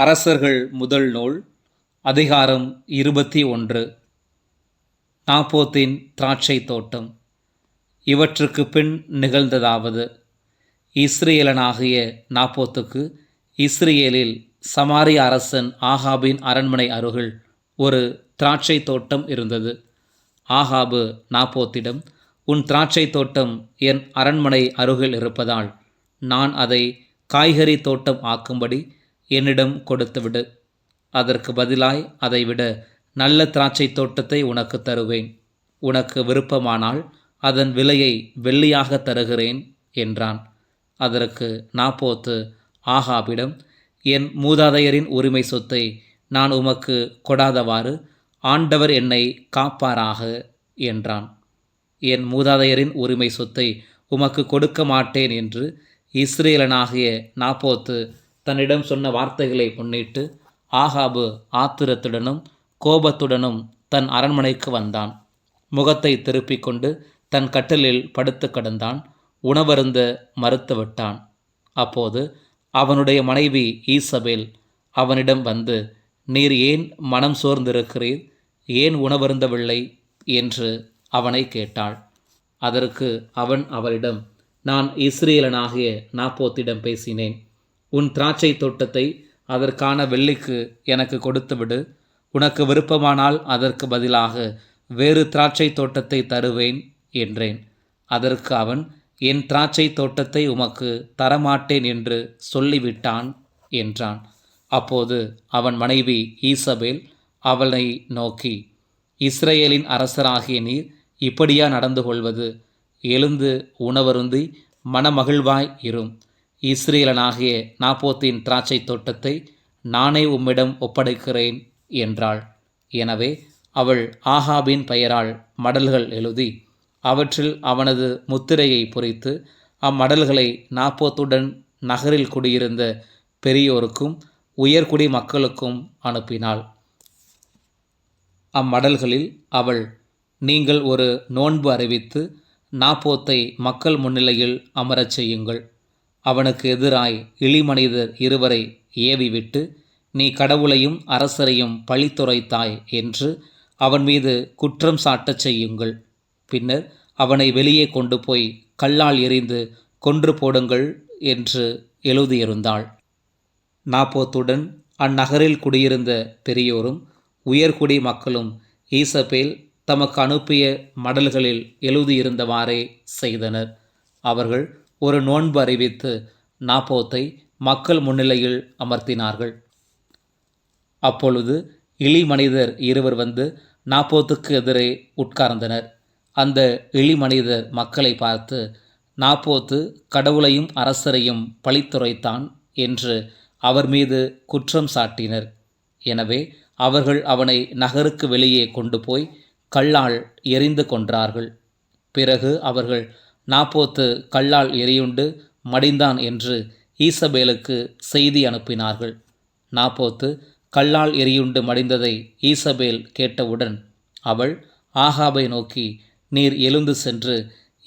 அரசர்கள் முதல் நூல் அதிகாரம் இருபத்தி ஒன்று. நாப்போத்தின் திராட்சை தோட்டம். இவற்றுக்கு பின் நிகழ்ந்ததாவது இஸ்ரேலனாகிய நாப்போத்துக்கு. இஸ்ரேலில் சமாரிய அரசன் ஆகாபின் அரண்மனை அருகில் ஒரு திராட்சை தோட்டம் இருந்தது. ஆகாபு நாப்போத்திடம் உன் திராட்சை தோட்டம் என் அரண்மனை அருகில் இருப்பதால் நான் அதை காய்கறி தோட்டம் ஆக்கும்படி என்னிடம் கொடுத்துவிடு அதற்கு பதிலாய் அதைவிட நல்ல திராட்சை தோட்டத்தை உனக்கு தருவேன். உனக்கு விருப்பமானால் அதன் விலையை வெள்ளியாக தருகிறேன் என்றான். அதற்கு நாப்போத்து ஆகாபிடம் என் மூதாதையரின் உரிமை சொத்தை நான் உமக்கு கொடாதவாறு ஆண்டவர் என்னை காப்பாராக என்றான். என் மூதாதையரின் உரிமை சொத்தை உமக்கு கொடுக்க மாட்டேன் என்று இஸ்ரேலனாகிய நாப்போத்து தன்னிடம் சொன்ன வார்த்தைகளை முன்னிட்டு ஆகாபு ஆத்திரத்துடனும் கோபத்துடனும் தன் அரண்மனைக்கு வந்தான். முகத்தை திருப்பிக் கொண்டு தன் கட்டிலில் படுத்து கிடந்தான். உணவருந்த மறுத்துவிட்டான் அப்போது அவனுடைய மனைவி ஈசபேல் அவனிடம் வந்து நீர் ஏன் மனம் சோர்ந்திருக்கிறீர்? ஏன் உணவருந்தவில்லை? என்று அவனை கேட்டாள். அதற்கு அவன் அவளிடம் நான் இஸ்ரேலனாகிய நாப்போத்திடம் பேசினேன். உன் திராட்சை தோட்டத்தை அதற்கான வெள்ளிக்கு எனக்கு கொடுத்துவிடு உனக்கு விருப்பமானால் அதற்கு பதிலாக வேறு திராட்சை தோட்டத்தை தருவேன் என்றேன். அதற்கு அவன் என் திராட்சை தோட்டத்தை உமக்கு தரமாட்டேன் என்று சொல்லிவிட்டான் என்றான். அப்போது அவன் மனைவி ஈசபேல் அவளை நோக்கி இஸ்ரேலின் அரசராகிய நீர் இப்படியா நடந்து கொள்வது? எழுந்து உணவருந்தி மனமகிழ்வாய் இரும். இஸ்ரேலனாகிய நாப்போத்தின் திராட்சை தோட்டத்தை நானே உம்மிடம் ஒப்படைக்கிறேன் என்றாள். எனவே அவள் ஆகாபின் பெயரால் மடல்கள் எழுதி அவற்றில் அவனது முத்திரையை பொறித்து அம்மடல்களை நாப்போத்துடன் நகரில் குடியிருந்த பெரியோருக்கும் உயர்குடி மக்களுக்கும் அனுப்பினாள். அம்மடல்களில் அவள் நீங்கள் ஒரு நோன்பு அறிவித்து நாப்போத்தை மக்கள் முன்னிலையில் அமரச் செய்யுங்கள். அவனுக்கு எதிராய் இழிமனிதர் இருவரை ஏவிவிட்டு நீ கடவுளையும் அரசரையும் பழித்துரைத்தாய் என்று அவன் மீது குற்றம் சாட்டச் செய்யுங்கள். பின்னர் அவனை வெளியே கொண்டு போய் கல்லால் எறிந்து கொன்று போடுங்கள் என்று எழுதியிருந்தாள். நாப்போத்துடன் அந்நகரில் குடியிருந்த பெரியோரும் உயர்குடி மக்களும் ஈசபேல் தமக்கு அனுப்பிய மடல்களில் எழுதியிருந்தவாறே செய்தனர். அவர்கள் ஒரு நோன்பு அறிவித்து நாப்போத்தை மக்கள் முன்னிலையில் அமர்த்தினார்கள். அப்பொழுது இளி மனிதர் இருவர் வந்து நாப்போத்துக்கு எதிரே உட்கார்ந்தனர். அந்த இளி மனிதர் மக்களை பார்த்து நாப்போத்து கடவுளையும் அரசரையும் பழித்துரைத்தான் என்று அவர் மீது குற்றம் சாட்டினர். எனவே அவர்கள் அவனை நகருக்கு வெளியே கொண்டு போய் கல்லால் எரிந்து கொன்றார்கள். பிறகு அவர்கள் நாப்போத்து கல்லால் எரியுண்டு மடிந்தான் என்று ஈசபேலுக்கு செய்தி அனுப்பினார்கள். நாப்போத்து கல்லால் எரியுண்டு மடிந்ததை ஈசபேல் கேட்டவுடன் அவள் ஆகாபை நோக்கி நீர் எழுந்து சென்று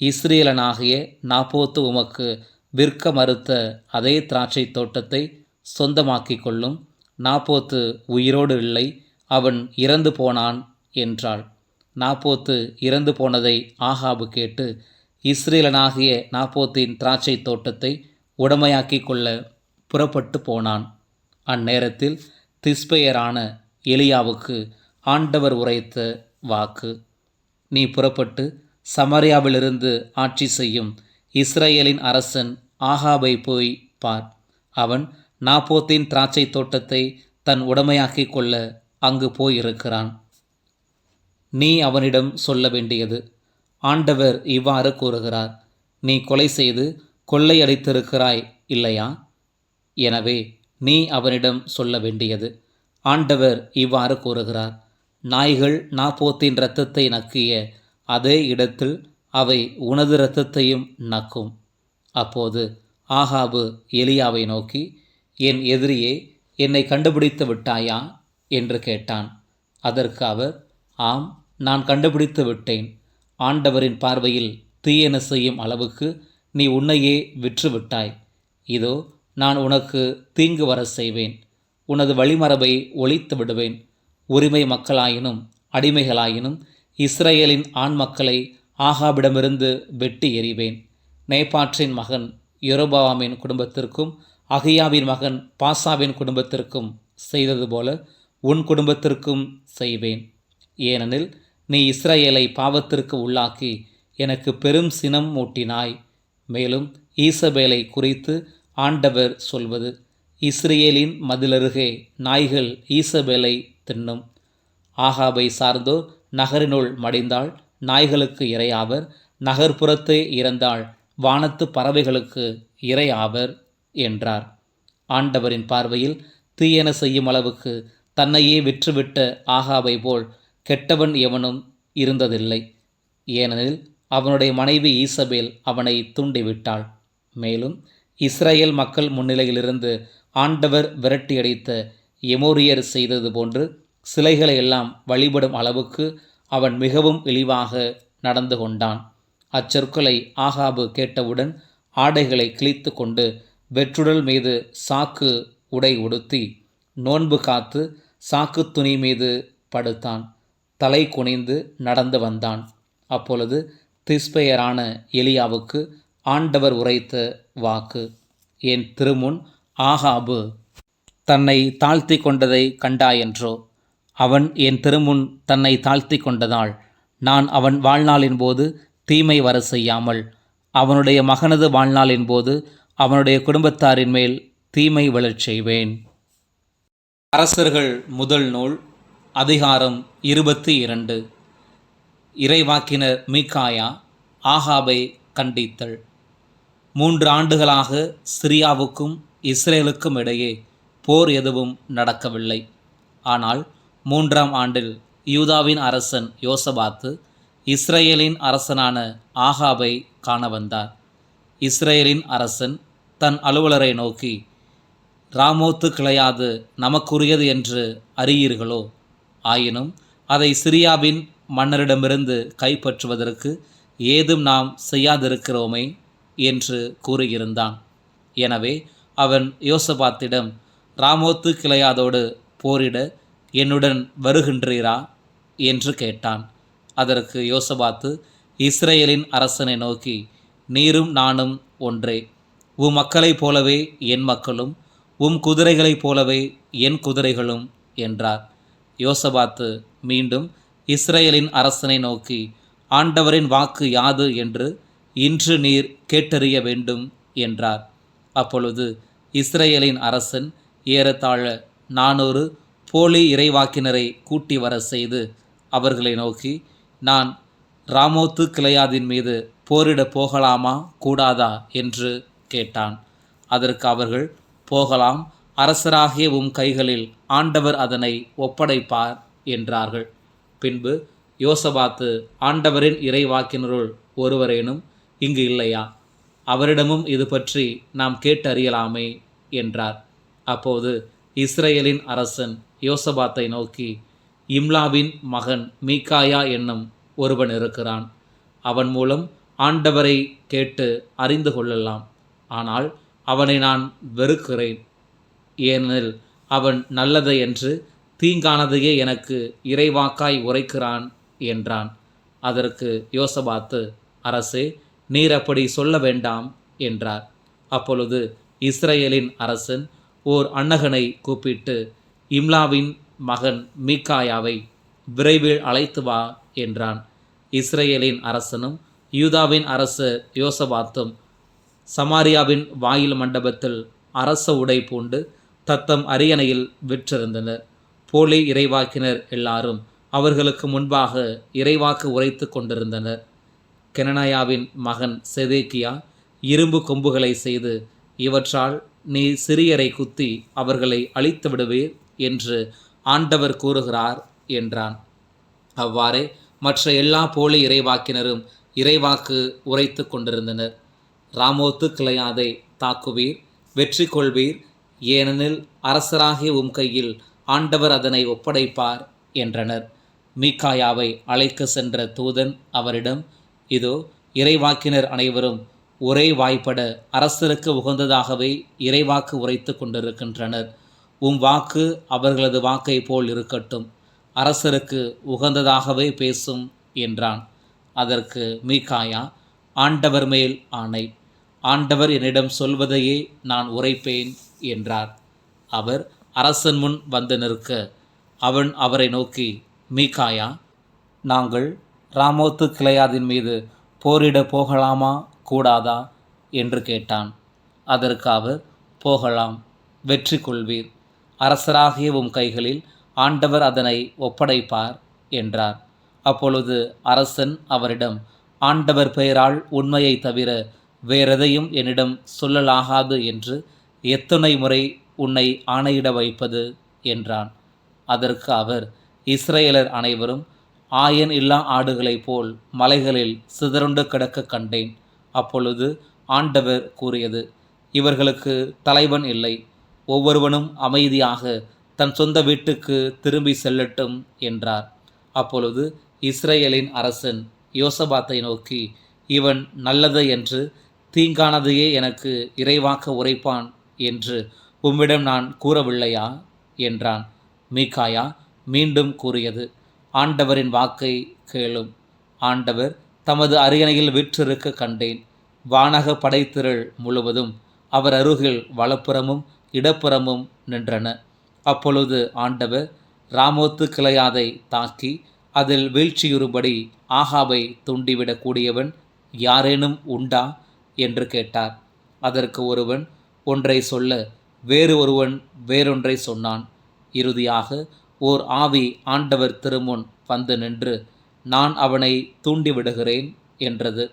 இஸ்ரேலனாகிய நாப்போத்து உமக்கு விற்க மறுத்த அதே திராட்சை தோட்டத்தை சொந்தமாக்கிக் கொள்ளும். நாப்போத்து உயிரோடு இல்லை அவன் இறந்து போனான் என்றாள். நாப்போத்து இறந்து போனதை ஆகாபு கேட்டு இஸ்ரேலனாகிய நாப்போத்தின் திராட்சை தோட்டத்தை உடமையாக்கிக் கொள்ள புறப்பட்டு போனான். அந்நேரத்தில் திஸ்பெயரான எலியாவுக்கு ஆண்டவர் உரைத்த வாக்கு நீ புறப்பட்டு சமரியாவிலிருந்து ஆட்சி செய்யும் இஸ்ரேலின் அரசன் ஆகாபை போய் பார். அவன் நாப்போத்தின் திராட்சை தோட்டத்தை தன் உடமையாக்கிக் கொள்ள அங்கு போயிருக்கிறான். நீ அவனிடம் சொல்ல வேண்டியது ஆண்டவர் இவ்வாறு கூறுகிறார் நீ கொலை செய்து கொள்ளையடித்திருக்கிறாய் இல்லையா? எனவே நீ அவனிடம் சொல்ல வேண்டியது. ஆண்டவர் இவ்வாறு கூறுகிறார் நாய்கள் நாப்போத்தின் இரத்தத்தை நக்கிய அதே இடத்தில் அவை உனது இரத்தத்தையும் நக்கும். அப்போது ஆகாபு எலியாவை நோக்கி என் எதிரியே என்னை கண்டுபிடித்து விட்டாயா? என்று கேட்டான். அதற்கு அவர் ஆம் நான் கண்டுபிடித்து விட்டேன். ஆண்டவரின் பார்வையில் தீயன செய்யும் அளவுக்கு நீ உன்னையே விற்றுவிட்டாய். இதோ நான் உனக்கு தீங்கு வர செய்வேன். உனது வழிமரபை ஒழித்து விடுவேன். உரிமை மக்களாயினும் அடிமைகளாயினும் இஸ்ரேலின் ஆண் மக்களை ஆகாபிடமிருந்து வெட்டி எறிவேன். நேபாற்றின் மகன் யொரோபாவாமின் குடும்பத்திற்கும் அகியாவின் மகன் பாசாவின் குடும்பத்திற்கும் செய்தது போல உன் குடும்பத்திற்கும் செய்வேன். ஏனெனில் நீ இஸ்ரேலை பாவத்திற்கு உள்ளாக்கி எனக்கு பெரும் சினம் மூட்டினாய் மேலும் ஈசபேலை குறித்து ஆண்டவர் சொல்வது இஸ்ரேலின் மதிலருகே நாய்கள் ஈசபேலை தின்னும். ஆகாபை சார்ந்தோ நகரினுள் மடிந்தாள் நாய்களுக்கு இரையாவர் நகர்ப்புறத்தே இறந்தாள் வானத்து பறவைகளுக்கு இரையாவர் என்றார். ஆண்டவரின் பார்வையில் தீயென செய்யும் அளவுக்கு தன்னையே விற்றுவிட்ட ஆகாவை போல் கெட்டவன் எவனும் இருந்ததில்லை. ஏனெனில் அவனுடைய மனைவி ஈசபேல் அவனை தூண்டிவிட்டாள். மேலும் இஸ்ரேல் மக்கள் முன்னிலையிலிருந்து ஆண்டவர் விரட்டியடித்த எமோரியர் செய்தது போன்று சிலைகளை எல்லாம் வழிபடும் அளவுக்கு அவன் மிகவும் இழிவாக நடந்து கொண்டான். அச்சொற்களை ஆகாபு கேட்டவுடன் ஆடைகளை கிழித்து கொண்டு வெற்றுடல் மீது சாக்கு உடை உடுத்தி நோன்பு காத்து சாக்கு துணி மீது படுத்தான். தலை குனிந்து நடந்து வந்தான். அப்பொழுது திஸ்பெயரான எலியாவுக்கு ஆண்டவர் உரைத்த வாக்கு என் திருமுன் ஆகாபு தன்னை தாழ்த்தி கொண்டதை கண்டாயென்றோ அவன் என் திருமுன் தன்னை தாழ்த்தி கொண்டதால் நான் அவன் வாழ்நாளின் போது தீமை வர செய்யாமல் அவனுடைய மகனது வாழ்நாளின் போது அவனுடைய குடும்பத்தாரின் மேல் தீமை விழச் செய்வேன். அரசர்கள் முதல் நூல் அதிகாரம் இருபத்தி இரண்டு. இறைவாக்கினர் மீகாயா ஆகாபை கண்டித்தல். மூன்று ஆண்டுகளாக சிரியாவுக்கும் இஸ்ரேலுக்கும் இடையே போர் எதுவும் நடக்கவில்லை. ஆனால் மூன்றாம் ஆண்டில் யூதாவின் அரசன் யோசபாத்து இஸ்ரேலின் அரசனான ஆகாபை காண வந்தார். இஸ்ரேலின் அரசன் தன் அலுவலரை நோக்கி ராமோத்து கிளையாது நமக்குரியது என்று அறியீர்களோ? ஆயினும் அதை சிரியாவின் மன்னரிடமிருந்து கைப்பற்றுவதற்கு ஏதும் நாம் செய்யாதிருக்கிறோமே என்று கூறியிருந்தான். எனவே அவன் யோசபாத்திடம் ராமோத்து கிளையாதோடு போரிட என்னுடன் வருகின்றீரா? என்று கேட்டான். அதற்கு யோசபாத்து இஸ்ரேலின் அரசனை நோக்கி நீரும் நானும் ஒன்றே. உம் மக்களைப் போலவே என் மக்களும் உம் குதிரைகளைப் போலவே என் குதிரைகளும் என்றார். யோசபாத்து மீண்டும் இஸ்ரேலின் அரசனை நோக்கி ஆண்டவரின் வாக்கு யாது என்று இன்று நீர் கேட்டறிய வேண்டும் என்றார். அப்பொழுது இஸ்ரேலின் அரசன் ஏறத்தாழ நானூறு போலி இறைவாக்கினரை கூட்டி வர செய்து அவர்களை நோக்கி நான் ராமோத்து கிளையாதின் மீது போரிடப் போகலாமா? கூடாதா? என்று கேட்டான். அதற்கு அவர்கள் போகலாம் அரசராகிய உம் கைகளில் ஆண்டவர் அதனை ஒப்படைப்பார் என்றார்கள். பின்பு யோசபாத்து ஆண்டவரின் இறைவாக்கினருள் ஒருவரேனும் இங்கு இல்லையா? அவரிடமும் இது பற்றி நாம் கேட்டறியலாமே என்றார். அப்போது இஸ்ரேலின் அரசன் யோசபாத்தை நோக்கி இம்லாவின் மகன் மீகாயா என்னும் ஒருவன் இருக்கிறான். அவன் மூலம் ஆண்டவரை கேட்டு அறிந்து கொள்ளலாம். ஆனால் அவனை நான் வெறுக்கிறேன். ஏனெனில் அவன் நல்லதை என்று தீங்கானதையே எனக்கு இறைவாக்காய் உரைக்கிறான் என்றான். அதற்கு யோசபாத்து அரசே நீர் அப்படி சொல்ல வேண்டாம் என்றார். அப்பொழுது இஸ்ரேலின் அரசன் ஓர் அன்னகனை கூப்பிட்டு இம்லாவின் மகன் மீக்காயாவை விரைவில் அழைத்து வா என்றான். இஸ்ரேலின் அரசனும் யூதாவின் அரசு யோசபாத்தும் சமாரியாவின் வாயில் மண்டபத்தில் அரச உடை பூண்டு தத்தம் அரியணையில் விற்றிருந்தனர். போலி இறைவாக்கினர் எல்லாரும் அவர்களுக்கு முன்பாக இறைவாக்கு உரைத்து கொண்டிருந்தனர். கெனனாயாவின் மகன் செதேக்கியா இரும்பு கொம்புகளை செய்து இவற்றால் நீ சிறியரை குத்தி அவர்களை அழித்து விடுவீர் என்று ஆண்டவர் கூறுகிறார் என்றான். அவ்வாறே மற்ற எல்லா போலி இறைவாக்கினரும் இறைவாக்கு உரைத்து கொண்டிருந்தனர். ராமோத்து கிளையாதை தாக்குவீர் வெற்றி கொள்வீர் ஏனெனில் அரசராகிய உம் கையில் ஆண்டவர் அதனை ஒப்படைப்பார் என்றனர். மீகாயாவை அழைக்க சென்ற தூதன் அவரிடம் இதோ இறைவாக்கினர் அனைவரும் ஒரே வாய்ப்பட அரசருக்கு உகந்ததாகவே இறைவாக்கு உரைத்து கொண்டிருக்கின்றனர். உம் வாக்கு அவர்களது வாக்கை போல் இருக்கட்டும். அரசருக்கு உகந்ததாகவே பேசும் என்றான். அதற்கு மீகாயா ஆண்டவர் மேல் ஆணை. ஆண்டவர் என்னிடம் சொல்வதையே நான் உரைப்பேன் என்றார். அவர் அரசன் முன் வந்து நிற்க அவன் அவரை நோக்கி மீகாயா நாங்கள் ராமோத்து கிளையாதின் மீது போரிட போகலாமா கூடாதா? என்று கேட்டான். அதற்கு அவர் போகலாம் வெற்றி கொள்வீர். அரசராகிய உம் கைகளில் ஆண்டவர் அதனை ஒப்படைப்பார் என்றார். அப்பொழுது அரசன் அவரிடம் ஆண்டவர் பெயரால் உண்மையை தவிர வேறெதையும் என்னிடம் சொல்லலாகாது என்று எத்தனை முறை உன்னை ஆணையிட வைப்பது? என்றான். அதற்கு அவர் இஸ்ரேலர் அனைவரும் ஆயன் இல்லா ஆடுகளைப் போல் மலைகளில் சிதறுண்டு கிடக்க கண்டேன். அப்பொழுது ஆண்டவர் கூறியது இவர்களுக்கு தலைவன் இல்லை. ஒவ்வொருவனும் அமைதியாக தன் சொந்த வீட்டுக்கு திரும்பி செல்லட்டும் என்றார். அப்பொழுது இஸ்ரேலின் அரசன் யோசபாத்தை நோக்கி இவன் நல்லது என்று தீங்கானதையே எனக்கு இறைவாக்க உரைப்பான் என்று உம்மிடம் நான் கூறவில்லையா? என்றான். மீகாயா மீண்டும் கூறியது ஆண்டவரின் வாக்கை கேளும். ஆண்டவர் தமது அரியணையில் விற்றிருக்க கண்டேன். வானக படைத்திரள் முழுவதும் அவர் அருகில் வலப்புறமும் இடப்புறமும் நின்றன. அப்பொழுது ஆண்டவர் ராமோத்து கிளையாதை தாக்கி அதில் வீழ்ச்சியுறுபடி ஆகாவை தூண்டிவிடக்கூடியவன் யாரேனும் உண்டா? என்று கேட்டார். அதற்கு ஒருவன் ஒன்றை சொல்ல வேறு ஒருவன் வேறொன்றை சொன்னான். இறுதியாக ஓர் ஆவி ஆண்டவர் திருமுன் வந்து நின்று நான் அவனை தூண்டிவிடுகிறேன் என்றது.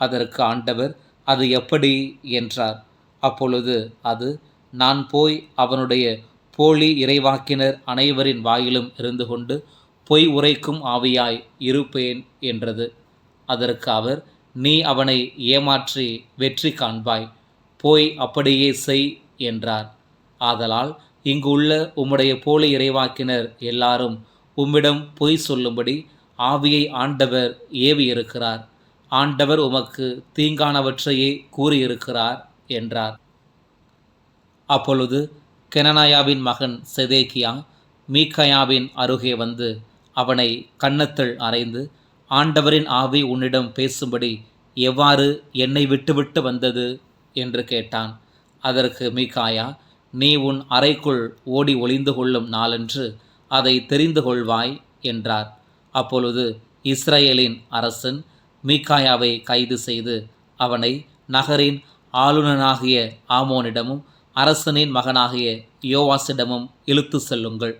அதற்கு ஆண்டவர் அது எப்படி? என்றார். அப்பொழுது அது நான் போய் அவனுடைய போலி இறைவாக்கினர் அனைவரின் வாயிலும் இருந்து கொண்டு பொய் உரைக்கும் ஆவியாய் இருப்பேன் என்றது. அதற்கு அவர் நீ அவனை ஏமாற்றி வெற்றி காண்பாய். போய் அப்படியே செய் என்றார். ஆதலால் இங்கு உள்ள உம்முடைய போலி இறைவாக்கினர் எல்லாரும் உம்மிடம் பொய் சொல்லும்படி ஆவியை ஆண்டவர் ஏவி இருக்கிறார் ஆண்டவர் உமக்கு தீங்கானவற்றையே கூறியிருக்கிறார் என்றார். அப்பொழுது கெனனாயாவின் மகன் செதேக்கியா மீக்கயாவின் அருகே வந்து அவனை கன்னத்தில் அறைந்து ஆண்டவரின் ஆவி உன்னிடம் பேசும்படி எவ்வாறு என்னை விட்டுவிட்டு வந்தது? என்று கேட்டான். அதற்கு மீகாயா நீ உன் அறைக்குள் ஓடி ஒளிந்து கொள்ளும் நாளன்று அதை தெரிந்து கொள்வாய் என்றார். அப்பொழுது இஸ்ரேலின் அரசன் மீகாயாவை கைது செய்து அவனை நகரின் ஆளுநனாகிய ஆமோனிடமும் அரசனின் மகனாகிய யோவாசிடமும் இழுத்து செல்லுங்கள்.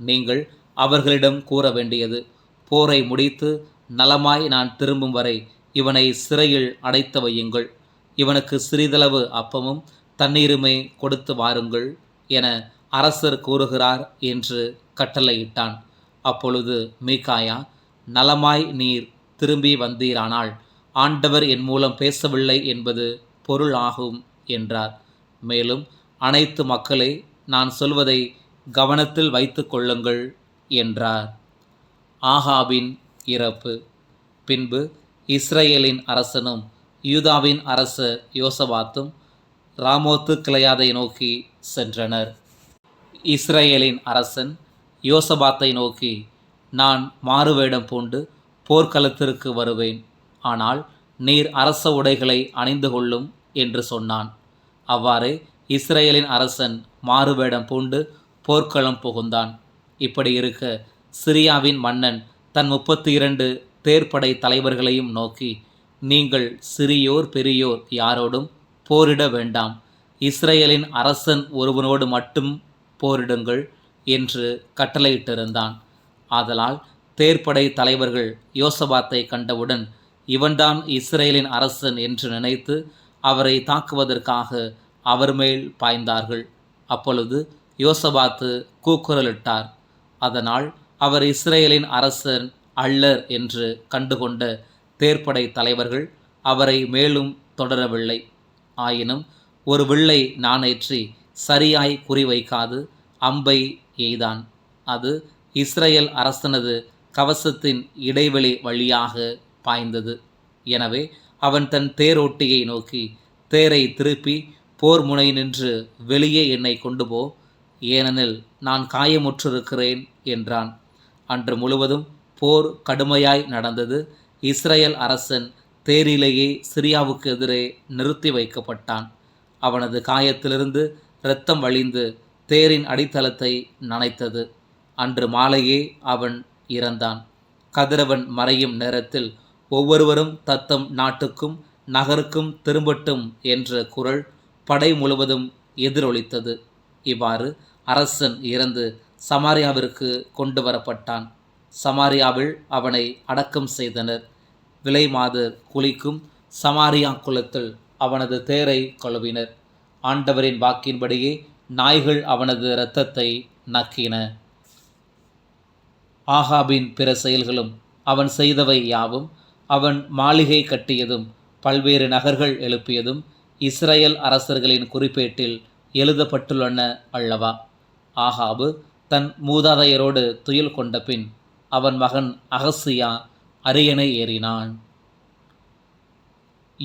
நீங்கள் அவர்களிடம் கூற வேண்டியது போரை முடித்து நலமாய் நான் திரும்பும் வரை இவனை சிறையில் அடைத்து வையுங்கள். இவனுக்கு சிறிதளவு அப்பமும் தண்ணீருமே கொடுத்து வாருங்கள் என அரசர் கூறுகிறார் என்று கட்டளையிட்டான். அப்பொழுது மீகாயா நலமாய் நீர் திரும்பி வந்தீரானால் ஆண்டவர் என் மூலம் பேசவில்லை என்பது பொருள் ஆகும் என்றார். மேலும் அனைத்து மக்களே நான் சொல்வதை கவனத்தில் வைத்து கொள்ளுங்கள் என்றார். ஆகாபின் இறப்பு. பின்பு இஸ்ரேலின் அரசனும் யூதாவின் அரசு யோசபாத்தும் ராமோத்து கிளையாதை நோக்கி சென்றனர். இஸ்ரேலின் அரசன் யோசபாத்தை நோக்கி நான் மாறுவேடம் பூண்டு போர்க்களத்திற்கு வருவேன். ஆனால் நீர் அரச உடைகளை அணிந்து கொள்ளும் என்று சொன்னான். அவ்வாறே இஸ்ரேலின் அரசன் மாறுவேடம் பூண்டு போர்க்களம் புகுந்தான். இப்படி இருக்க சிரியாவின் மன்னன் தன் முப்பத்தி இரண்டு தேர்ப்படை தலைவர்களையும் நோக்கி நீங்கள் சிறியோர் பெரியோர் யாரோடும் போரிட வேண்டாம். இஸ்ரேலின் அரசன் ஒருவனோடு மட்டும் போரிடுங்கள் என்று கட்டளையிட்டிருந்தான். ஆதலால் தேர்ப்படை தலைவர்கள் யோசபாத்தை கண்டவுடன் இவன்தான் இஸ்ரேலின் அரசன் என்று நினைத்து அவரை தாக்குவதற்காக அவர் மேல் பாய்ந்தார்கள். அப்பொழுது யோசபாத்து கூக்குரலிட்டார். அதனால் அவர் இஸ்ரேலின் அரசன் அல்லர் என்று கண்டுகொண்ட தேர்ப்படை தலைவர்கள் அவரை மேலும் தொடரவில்லை. ஆயினும் ஒரு வில்லை நாணேற்றி சரியாய் குறிவைக்காது அம்பை எய்தான். அது இஸ்ரேல் அரசனது கவசத்தின் இடைவெளி வழியாக பாய்ந்தது. எனவே அவன் தன் தேரோட்டியை நோக்கி தேரை திருப்பி போர் முனை நின்று வெளியே என்னை கொண்டு போ. ஏனெனில் நான் காயமுற்றிருக்கிறேன் என்றான். அன்று முழுவதும் போர் கடுமையாய் நடந்தது. இஸ்ரேல் அரசன் தேரிலேயே சிரியாவுக்கு எதிரே நிறுத்தி வைக்கப்பட்டான். அவனது காயத்திலிருந்து இரத்தம் வழிந்து தேரின் அடித்தளத்தை நனைத்தது. அன்று மாலையே அவன் இறந்தான். கதிரவன் மறையும் நேரத்தில் ஒவ்வொருவரும் தத்தம் நாட்டுக்கும் நகருக்கும் திரும்பட்டும் என்ற குரல் படை முழுவதும் எதிரொலித்தது. இவ்வாறு அரசன் இறந்து சமாரியாவிற்கு கொண்டு வரப்பட்டான். சமாரியாவில் அவனை அடக்கம் செய்தனர். விலை மாதர் குளிக்கும் சமாரியா குலத்தில் அவனது தேரை கழுவினர். ஆண்டவரின் வாக்கின்படியே நாய்கள் அவனது இரத்தத்தை நக்கின. ஆகாபின் பிற செயல்களும் அவன் செய்தவை யாவும் அவன் மாளிகை கட்டியதும் பல்வேறு நகர்கள் எழுப்பியதும் இஸ்ரேல் அரசர்களின் குறிப்பேட்டில் எழுதப்பட்டுள்ளன அல்லவா? ஆகாபு தன் மூதாதையரோடு துயில் கொண்ட பின் அவன் மகன் அகசியா அரியணை ஏறினான்.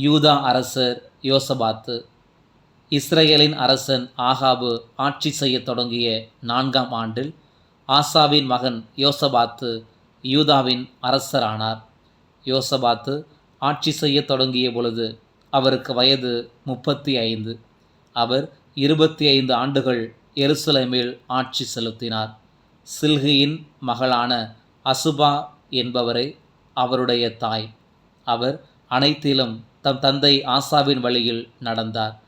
யூதா அரசர் யோசபாத்து இஸ்ரேலின் அரசன் ஆகாபு ஆட்சி செய்யத் தொடங்கிய நான்காம் ஆண்டில் ஆசாவின் மகன் யோசபாத்து யூதாவின் அரசரானார். யோசபாத்து ஆட்சி செய்யத் தொடங்கிய பொழுது அவருக்கு வயது முப்பத்தி ஐந்து அவர் இருபத்தி ஐந்து ஆண்டுகள் எருசலேமில் ஆட்சி செலுத்தினார். சில்கியின் மகளான அசுபா என்பவரை அவருடைய தாய். அவர் அனைத்திலும் தம் தந்தை ஆசாவின் வழியில் நடந்தார்.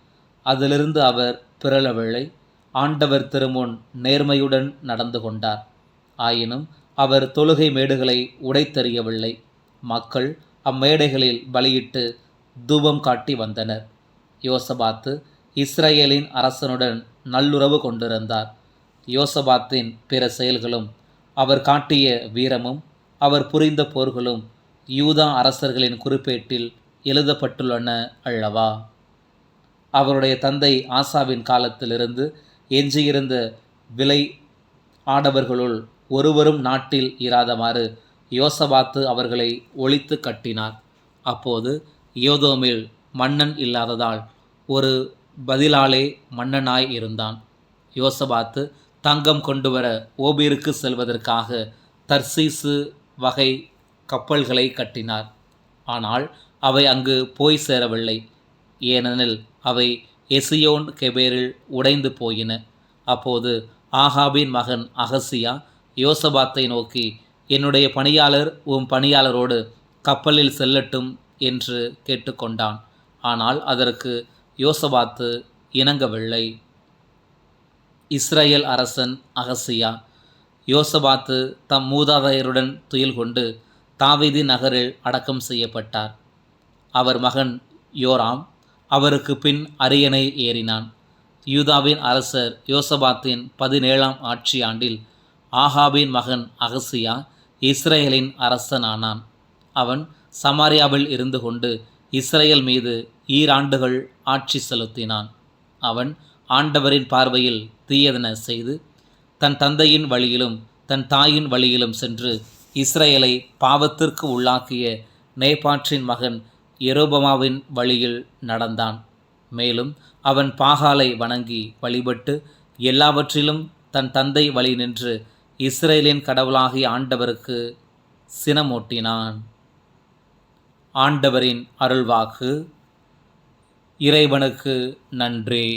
அதிலிருந்து அவர் பிறழவில்லை ஆண்டவர் திருமுன் நேர்மையுடன் நடந்து கொண்டார். ஆயினும் அவர் தொழுகை மேடுகளை உடைத்தெறியவில்லை. மக்கள் அம்மேடைகளில் பலியிட்டு தூபம் காட்டி வந்தனர். யோசபாத்து இஸ்ரேலின் அரசனுடன் நல்லுறவு கொண்டிருந்தார். யோசபாத்தின் பிற செயல்களும் அவர் காட்டிய வீரமும் அவர் புரிந்த போர்களும் யூதா அரசர்களின் குறிப்பேட்டில் எழுதப்பட்டுள்ளன அல்லவா? அவருடைய தந்தை ஆசாவின் காலத்திலிருந்து எஞ்சியிருந்த விலை ஆடவர்களுள் ஒருவரும் நாட்டில் இராதமாறு யோசபாத்து அவர்களை ஒழித்து கட்டினார். அப்போது யோதோமில் மன்னன் இல்லாததால் ஒரு பதிலாலே மன்னனாய் இருந்தான். யோசபாத்து தங்கம் கொண்டு வர ஓபீருக்கு செல்வதற்காக தர்சீசு வகை கப்பல்களை கட்டினார். ஆனால் அவை அங்கு போய் சேரவில்லை. ஏனெனில் அவை எசியோன் கெபேரில் உடைந்து போயின. அப்போது ஆகாபின் மகன் அகசியா யோசபாத்தை நோக்கி என்னுடைய பணியாளர் உம் பணியாளரோடு கப்பலில் செல்லட்டும் என்று கேட்டுக்கொண்டான். ஆனால் அதற்கு யோசபாத்து இணங்கவில்லை. இஸ்ரேல் அரசன் அகசியா. யோசபாத்து தம் மூதாதையருடன் துயில் கொண்டு தாவிதி நகரில் அடக்கம் செய்யப்பட்டார். அவர் மகன் யோராம் அவருக்கு பின் அரியணை ஏறினான். யூதாவின் அரசர் யோசபாத்தின் பதினேழாம் ஆட்சி ஆண்டில் ஆகாபின் மகன் அகசியா இஸ்ரேலின் அரசனானான். அவன் சமாரியாவில் இருந்து கொண்டு இஸ்ரேல் மீது ஈராண்டுகள் ஆட்சி செலுத்தினான். அவன் ஆண்டவரின் பார்வையில் தீயதன செய்து தன் தந்தையின் வழியிலும் தன் தாயின் வழியிலும் சென்று இஸ்ரேலை பாவத்திற்கு உள்ளாக்கிய நேபாற்றின் மகன் எரோபமாவின் வழியில் நடந்தான். மேலும் அவன் பாகாலை வணங்கி வழிபட்டு எல்லாவற்றிலும் தன் தந்தை வழி நின்று இஸ்ரேலின் கடவுளாகிய ஆண்டவருக்கு சினமூட்டினான். ஆண்டவரின் அருள்வாக்கு இறைவனுக்கு நன்றி.